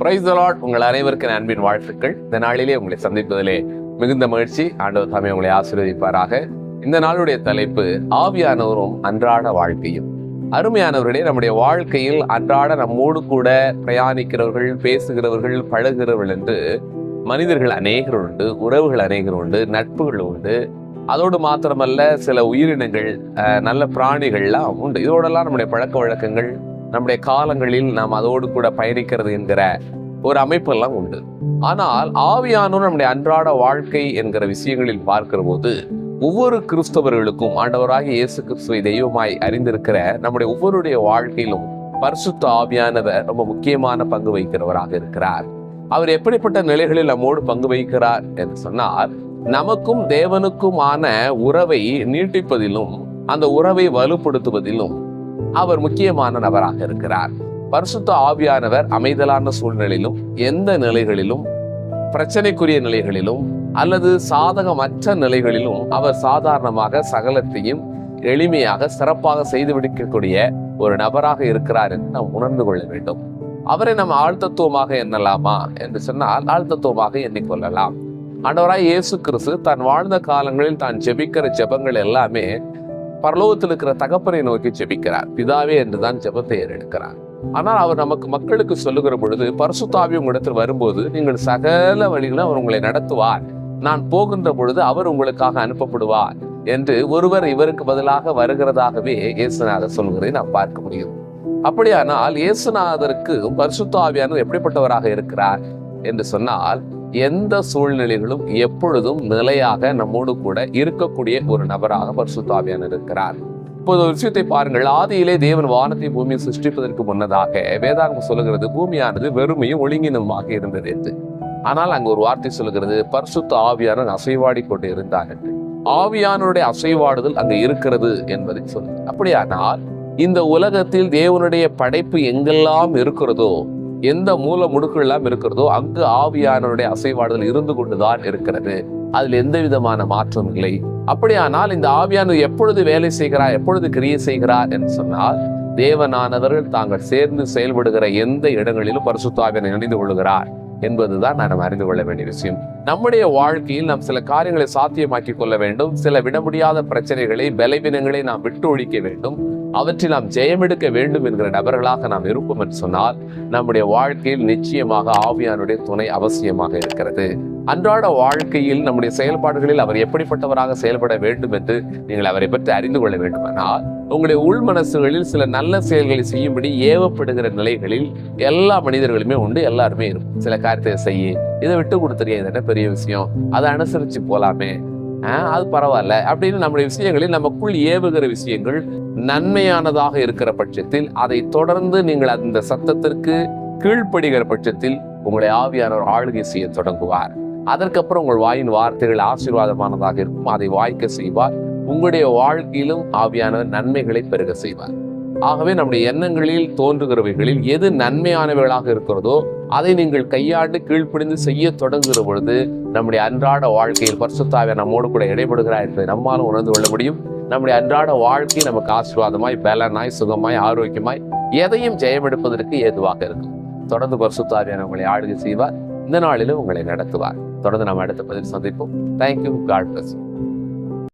Price allot உங்கள் அனைவருக்கும் அன்பின் வாழ்த்துக்கள். இந்த நாளிலே உங்களை சந்திப்பதிலே மிகுந்த மகிழ்ச்சி. ஆண்டவர் தாமே உங்களை ஆசீர்வதிப்பாராக. இந்த நாளுடைய தலைப்பு ஆவியானவரும் அன்றாட வாழ்க்கையும். அருமையானவர்களே நம்முடைய வாழ்க்கையில் அன்றாட நம்மோடு கூட பிரயாணிக்கிறவர்கள் பேசுகிறவர்கள் பழகிறவர்கள் என்று மனிதர்கள் அநேகர் உண்டு உறவுகள் அநேகர் உண்டு நட்புகள் உண்டு. அதோடு மாத்திரமல்ல சில உயிரினங்கள் நல்ல பிராணிகள்லாம் உண்டு. இதோடெல்லாம் நம்முடைய பழக்க வழக்கங்கள் நம்முடைய காலங்களில் நாம் அதோடு கூட பயணிக்கிறது என்கிற ஒரு அமைப்பெல்லாம் உண்டு. ஆனால் ஆவியானோர் நம்முடைய அன்றாட வாழ்க்கை என்கிற விஷயங்களில் பார்க்கிற போது ஒவ்வொரு கிறிஸ்தவர்களுக்கும் ஆண்டவராக இயேசு கிறிஸ்துவை தெய்வமாய் அறிந்திருக்கிற நம்முடைய ஒவ்வொருடைய வாழ்க்கையிலும் பரிசுத்த ஆவியானவர் ரொம்ப முக்கியமான பங்கு வகிக்கிறவராக இருக்கிறார். அவர் எப்படிப்பட்ட நிலைகளில் நம்மோடு பங்கு வகிக்கிறார் என்று சொன்னால் நமக்கும் தேவனுக்குமான உறவை நீட்டிப்பதிலும் அந்த உறவை வலுப்படுத்துவதிலும் அவர் முக்கியமான நபராக இருக்கிறார். பரிசுத்த ஆவியானவர் அமைதலான சூழ்நிலையிலும் எந்த நிலைகளிலும் பிரச்சனைக்குரிய நிலைகளிலும் அல்லது சாதகமற்ற நிலைகளிலும் அவர் சாதாரணமாக சகலத்தையும் எளிமையாக சிறப்பாக செய்து விடுக்கக்கூடிய ஒரு நபராக இருக்கிறார் என்று நாம் உணர்ந்து கொள்ள வேண்டும். அவரை நம்ம ஆழ்த்தத்துவமாக எண்ணலாமா என்று சொன்னால் ஆழ்த்தத்துவமாக எண்ணிக்கொள்ளலாம் ஆண்டவராய் இயேசு கிறிஸ்து தான் வாழ்ந்த காலங்களில் தான் ஜெபிக்கிற ஜெபங்கள் எல்லாமே பரலோகத்தில் இருக்கிற தகப்பனை நோக்கி ஜெபிக்கிறார். பிதாவே என்றுதான் ஜெபத்தை எடுக்கிறார் ஆனால் அவர் நமக்கு மக்களுக்கு சொல்லுகிற பொழுது பரிசுத்தாவி உங்களிடத்தில் வரும்போது நீங்கள் சகல வழிகளும் அவர் உங்களை நடத்துவார். நான் போகின்ற பொழுது அவர் உங்களுக்காக அனுப்பப்படுவார். என்று ஒருவர் இவருக்கு பதிலாக வருகிறதாகவே இயேசுநாதர் சொல்கிறதை நாம் பார்க்க முடியும். அப்படியானால் இயேசுநாதருக்கு பரிசுத்த எப்படிப்பட்டவராக இருக்கிறார்? என்று சொன்னால் எந்த சூழ்நிலைகளும் எப்பொழுதும் நிலையாக நம்மோடு கூட இருக்கக்கூடிய ஒரு நபராக பரிசுத்தாவியானவர் இருக்கிறார். இப்போது ஒரு விஷயத்தை பாருங்கள். ஆதியிலே தேவன் வானத்தை பூமியை சிருஷ்டிப்பதற்கு முன்னதாக வேதாகம் சொல்லுகிறது பூமியானது வெறுமையும் ஒழுங்கினமாக இருந்தது என்று. ஆனால் அங்கு ஒரு வார்த்தை சொல்லுகிறது பரிசுத்த ஆவியான அசைவாடி கொண்டு இருந்தார் என்று. ஆவியானுடைய அசைவாடுதல் அங்கு இருக்கிறது என்பதை சொல்லுது. அப்படியானால் இந்த உலகத்தில் தேவனுடைய படைப்பு எங்கெல்லாம் இருக்கிறதோ எந்த மூல முடுக்கு எல்லாம் இருக்கிறதோ அங்கு ஆவியானவருடைய அசைவாடுதல் இருந்து கொண்டுதான் இருக்கிறது. அதில் எந்த விதமான மாற்றம் இல்லை. அப்படியானால் இந்த ஆவியானவர் எப்பொழுது வேலை செய்கிறார் எப்பொழுது கிரியை செய்கிறார் என்று சொன்னால் தேவனானவர்கள் தாங்கள் சேர்ந்து செயல்படுகிற எந்த இடங்களிலும் பரிசுத்தாவியனை இணைந்து கொள்கிறார் என்பதுதான் நாம் அறிந்து கொள்ள வேண்டிய விஷயம். நம்முடைய வாழ்க்கையில் நாம் சில காரியங்களை சாத்தியமாக்கி கொள்ள வேண்டும். சில விட முடியாத பிரச்சனைகளை பலவீனங்களை நாம் விட்டு ஒழிக்க வேண்டும். அவற்றில் நாம் ஜெயமெடுக்க வேண்டும் என்கிற நபர்களாக நாம் இருப்போம் என்று சொன்னால் நம்முடைய வாழ்க்கையில் நிச்சயமாக ஆவியானுடைய துணை அவசியமாக இருக்கிறது. அன்றாட வாழ்க்கையில் நம்முடைய செயல்பாடுகளில் அவர் எப்படிப்பட்டவராக செயல்பட வேண்டும் என்று நீங்கள் அவரை பற்றி அறிந்து கொள்ள வேண்டுமானால் உங்களுடைய உள் மனசுகளில் சில நல்ல செயல்களை செய்யும்படி ஏவப்படுகிற நிலைகளில் எல்லா மனிதர்களுமே உண்டு எல்லாருமே இருக்கும். சில காரியத்தை செய்ய இதை விட்டு கொடுத்துறிய இது என்ன பெரிய விஷயம்? அதை அனுசரிச்சு போலாமே. ஆஹ் அது பரவாயில்ல. அப்படின்னு நம்முடைய விஷயங்களில் நமக்குள் ஏவுகிற விஷயங்கள் நன்மையானதாக இருக்கிற பட்சத்தில் அதை தொடர்ந்து நீங்கள் அந்த சத்தத்திற்கு கீழ்ப்படுகிற பட்சத்தில் உங்களை ஆவியானவர் ஆளுகை செய்ய தொடங்குவார். அதற்கப்புறம் உங்கள் வாயின் வார்த்தைகள் ஆசீர்வாதமானதாக இருக்கும். அதை வாய்க்க செய்வார். உங்களுடைய வாழ்க்கையிலும் ஆவியானவர் நன்மைகளை பெருக செய்வார். ஆகவே நம்முடைய எண்ணங்களில் தோன்றுகிறவைகளில் எது நன்மையானவைகளாக இருக்கிறதோ அதை நீங்கள் கையாண்டு கீழ்ப்பிடிந்து செய்ய தொடங்குகிற பொழுது நம்முடைய அன்றாட வாழ்க்கையில் பரிசுத்தாவை நம்மோடு கூட இடைபடுகிறார் என்பதை நம்மாலும் உணர்ந்து கொள்ள முடியும். நம்முடைய அன்றாட வாழ்க்கை நமக்கு ஆசீர்வாதமாய் பலனாய் சுகமாய் ஆரோக்கியமாய் எதையும் ஜெயமெடுப்பதற்கு ஏதுவாக இருக்கும். தொடர்ந்து பரிசுத்தாவியான உங்களை ஆளுகை செய்வார். இந்த நாளிலும் உங்களை நடத்துவார். தொடர்ந்து நாம் அடுத்த பதில் சந்திப்போம். Thank you God plus